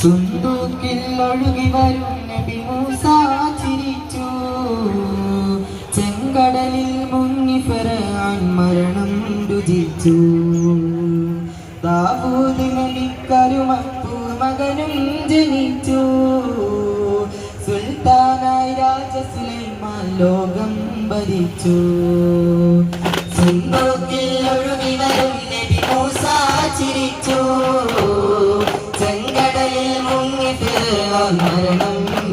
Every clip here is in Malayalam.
സുന്ദൂക്കിൽ ഒഴുകി വരും നബി മൂസ ചിരിച്ചു ചെങ്കടലിൽ മുങ്ങി ഫെറാൻ മരണം രുചിച്ചു. ദാവൂദ് നബിക്കരുമപ്പൂ മകനും ജനിച്ചു. സുൽത്താനായി രാജ ലോകം ഭരിച്ചു. സുന്ദൂക്കിൽ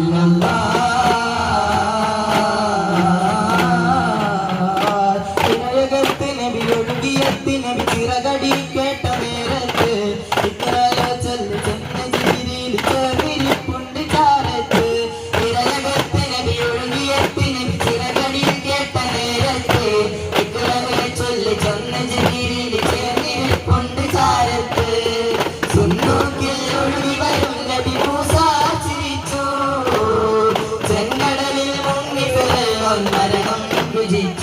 sallallahu